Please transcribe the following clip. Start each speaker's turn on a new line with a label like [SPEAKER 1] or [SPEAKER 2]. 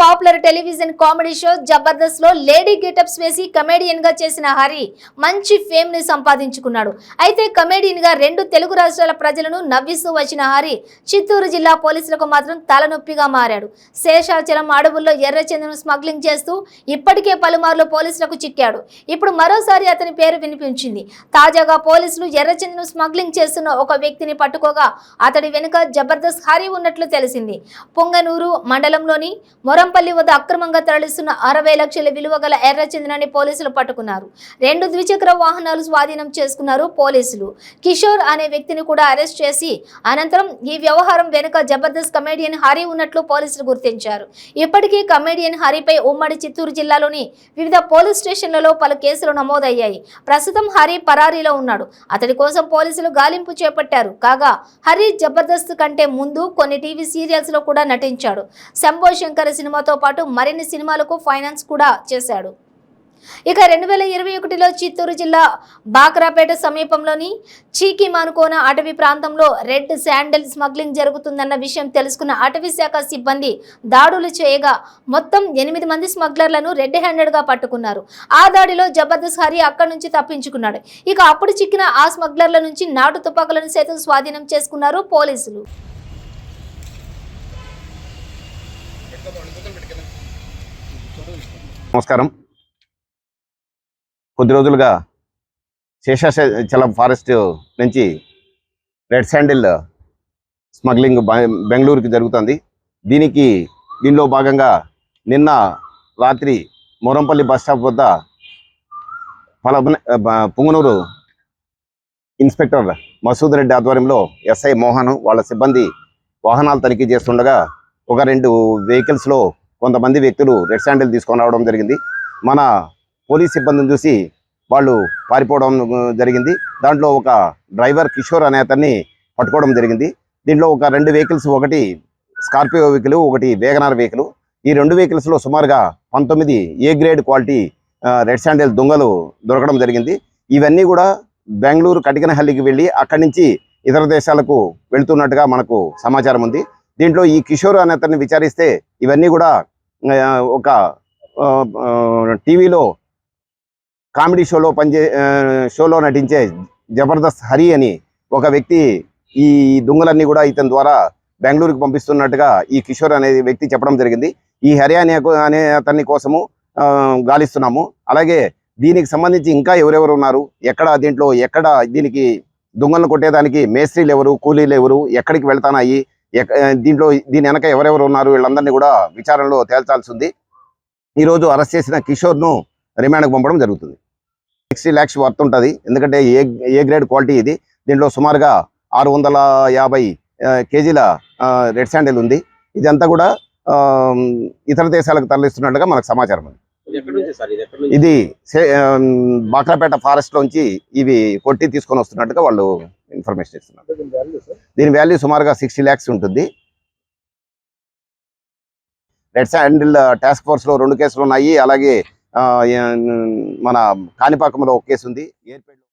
[SPEAKER 1] Popular television comedy show జబర్దస్త్లో lady getups వేసి కమెడియన్గా చేసిన హరి మంచి ఫేమ్ని సంపాదించుకున్నాడు. అయితే కమెడియన్గా రెండు తెలుగు రాష్ట్రాల ప్రజలను నవ్విస్తూ వచ్చిన హరి చిత్తూరు జిల్లా పోలీసులకు మాత్రం తలనొప్పిగా మారాడు. శేషాచలం అడవుల్లో ఎర్రచందనం స్మగ్లింగ్ చేస్తూ ఇప్పటికే పలుమార్లు పోలీసులకు చిక్కాడు. ఇప్పుడు మరోసారి అతని పేరు వినిపించింది. తాజాగా పోలీసులు ఎర్రచందనం స్మగ్లింగ్ చేస్తున్న ఒక వ్యక్తిని పట్టుకోగా అతడి వెనుక జబర్దస్త్ హరి ఉన్నట్లు తెలిసింది. పొంగనూరు మండలంలోని మొరంపల్లి వద్ద అక్రమంగా తరలిస్తున్న అరవై లక్షల విలువ గల ఎర్రచందనాన్ని పోలీసులు పట్టుకున్నారు. రెండు ద్విచక్ర వాహనాలు స్వాధీనం చేసుకున్నారు పోలీసులు. కిషోర్ అనే వ్యక్తిని కూడా అరెస్ట్ చేసి అనంతరం ఈ వ్యవహారం వెనుక జబర్దస్త్ కమేడియన్ హరి ఉన్నట్లు పోలీసులు గుర్తించారు. ఇప్పటికీ కమేడియన్ హరిపై ఉమ్మడి చిత్తూరు జిల్లాలోని వివిధ పోలీస్ స్టేషన్లలో పలు కేసులు నమోదయ్యాయి. ప్రస్తుతం హరి పరారీలో ఉన్నాడు. అతడి కోసం పోలీసులు గాలింపు చేపట్టారు. కాగా హరి జబర్దస్త్ కంటే ముందు కొన్ని టీవీ సీరియల్స్లో కూడా నటించాడు. శంభో శంకర సినిమాతో పాటు మరిన్ని సినిమాలకు ఫైనాన్స్ కూడా చేశాడు. ఇక రెండు వేల ఇరవై ఒకటిలో చిత్తూరు జిల్లా బాక్రాపేట సమీపంలోని చీకి మానుకోన అటవీ ప్రాంతంలో రెడ్ శాండల్ స్మగ్లింగ్ జరుగుతుందన్న విషయం తెలుసుకున్న అటవీ శాఖ సిబ్బంది దాడులు చేయగా మొత్తం ఎనిమిది మంది స్మగ్లర్లను రెడ్ హ్యాండెడ్గా పట్టుకున్నారు. ఆ దాడిలో జబర్దస్త్ హరి అక్కడి నుంచి తప్పించుకున్నాడు. ఇక అప్పుడు చిక్కిన ఆ స్మగ్లర్ల నుంచి నాటు తుపాకులను సైతం స్వాధీనం చేసుకున్నారు పోలీసులు.
[SPEAKER 2] నమస్కారం. కొద్ది రోజులుగా శేషాచలం ఫారెస్ట్ నుంచి రెడ్ శాండిల్ స్మగ్లింగ్ బెంగళూరుకి జరుగుతుంది. దీనికి దీనిలో భాగంగా నిన్న రాత్రి మొరంపల్లి బస్టాప్ వద్ద పల పుంగనూరు ఇన్స్పెక్టర్ మసూద్ రెడ్డి ఆధ్వర్యంలో ఎస్ఐ మోహన్ వాళ్ళ సిబ్బంది వాహనాలు తనిఖీ చేస్తుండగా ఒక రెండు వెహికల్స్లో కొంతమంది వ్యక్తులు రెడ్ శాండిల్ తీసుకొని రావడం జరిగింది. మన పోలీస్ సిబ్బందిని చూసి వాళ్ళు పారిపోవడం జరిగింది. దాంట్లో ఒక డ్రైవర్ కిషోర్ అనే అతన్ని పట్టుకోవడం జరిగింది. దీంట్లో ఒక రెండు వెహికల్స్ ఒకటి స్కార్పియో వెహికల్ ఒకటి వేగనార్ వెహికల్ ఈ రెండు వెహికల్స్లో సుమారుగా పంతొమ్మిది A grade quality red sandal దొంగలు దొరకడం జరిగింది. ఇవన్నీ కూడా బెంగళూరు కటికనహల్లికి వెళ్ళి అక్కడి నుంచి ఇతర దేశాలకు వెళ్తున్నట్టుగా మనకు సమాచారం ఉంది. దీంట్లో ఈ కిషోర్ అనే అతన్ని విచారిస్తే ఇవన్నీ కూడా ఒక ఆ, టీవీలో కామెడీ షోలో పనిచే ఆ, షోలో నటించే జబర్దస్త్ హరి అని ఒక వ్యక్తి ఈ దొంగలన్నీ కూడా ఇతని ద్వారా బెంగళూరుకి పంపిస్తున్నట్టుగా ఈ కిషోర్ అనే వ్యక్తి చెప్పడం జరిగింది. ఈ హరి అనే అనే అతన్ని కోసము ఆ, గాలిస్తున్నాము. అలాగే దీనికి సంబంధించి ఇంకా ఎవరెవరు ఉన్నారు? ఎక్కడ దీంట్లో ఎక్కడ దీనికి దొంగలను కొట్టేదానికి మేస్త్రీలు ఎవరు కూలీలు ఎవరు ఎక్కడికి వెళ్తానాయి? దీంట్లో దీని వెనక ఎవరెవరు ఉన్నారు వీళ్ళందరినీ కూడా విచారణలో తేల్చాల్సి ఉంది ఈరోజు అరెస్ట్ చేసిన కిషోర్ను రిమాండ్కి పంపడం జరుగుతుంది. సిక్స్టీ ల్యాక్స్ వర్త్ ఉంటుంది. ఎందుకంటే ఏ ఏ గ్రేడ్ క్వాలిటీ ఇది. దీంట్లో సుమారుగా ఆరు వందల యాభై కేజీల రెడ్ శాండిల్ ఉంది. ఇదంతా కూడా ఆ, ఇతర దేశాలకు తరలిస్తున్నట్టుగా మనకు సమాచారం ఉంది.
[SPEAKER 3] ఇది
[SPEAKER 2] బాక్రాపేట ఫారెస్ట్ లోంచి ఇవి కొట్టి తీసుకొని వస్తున్నట్టుగా వాళ్ళు ఇన్ఫర్మేషన్ ఇస్తున్నారు. దీని వాల్యూ సుమారుగా సిక్స్టీ ల్యాక్స్ ఉంటుంది. రెడ్ శాండిల్ టాస్క్ ఫోర్స్లో రెండు కేసులు ఉన్నాయి. అలాగే మన కాణిపాకంలో ఒక కేసు ఉంది.